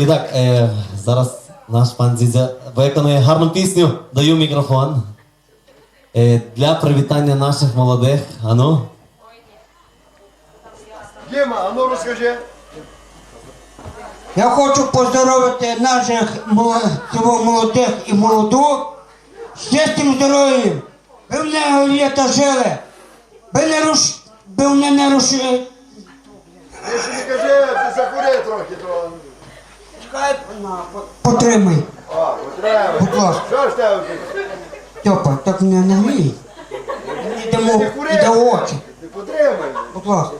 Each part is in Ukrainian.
І так, е, зараз наш пан Дзідзя виконує гарну пісню. Даю мікрофон. Е, для привітання наших молодих. Ану. Діма, а ну розкажи. Я хочу поздоровити наших молодих і молоду з чистим здоров'ям. Ви мене літа жили. Ви не руш... Ви мене не рушили. Ти ж не кажи, ти закури трохи, то. Чекай, на, потримай. А, потреба. Будь ласка. Що ж тебе? Тьопа, так не. Йдемо, Не кури. йде очі. Ти потримай. Будь ласка.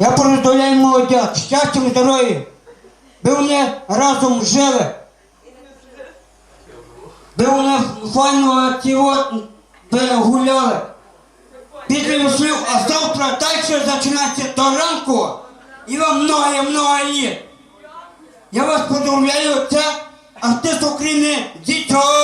Я поздравляю молодят, щастям, здоров'ям. Ви вони разом жили. Ви вони файно цього ви гуляли. Після веслів, а завтра далі починається до ранку. І вам много-много літ. Я вас поздравляю, це артист України Дітьо!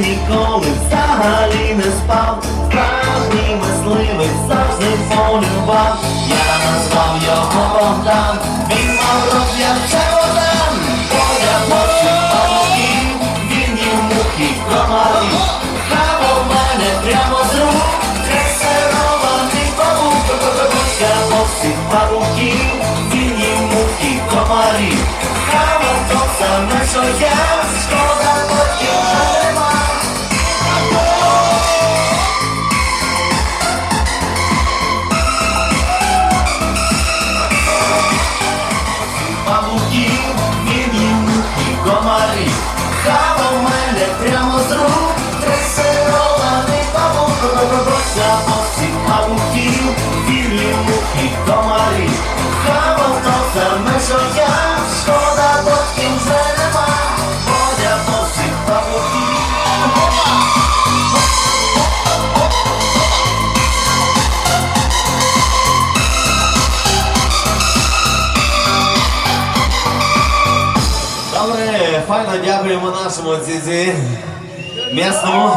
Ніколи взагалі не спав, справжній мисливець завжди полював, я назвав його Богдан, він мав роз'яв чемодан, поля морських павуків, він їв мухи комарів, хавав мене прямо з рук, дресирований павук, я всіх павуків, він їм мухи комарів, хавав то саме, що я, Павуків, він їм і комарів, в мене прямо з рук, дресирований павук, я всіх павуків, він їм і комарів, хавав то саме, що я, Добре, файно дякуємо нашому дзідзі. М'ясному.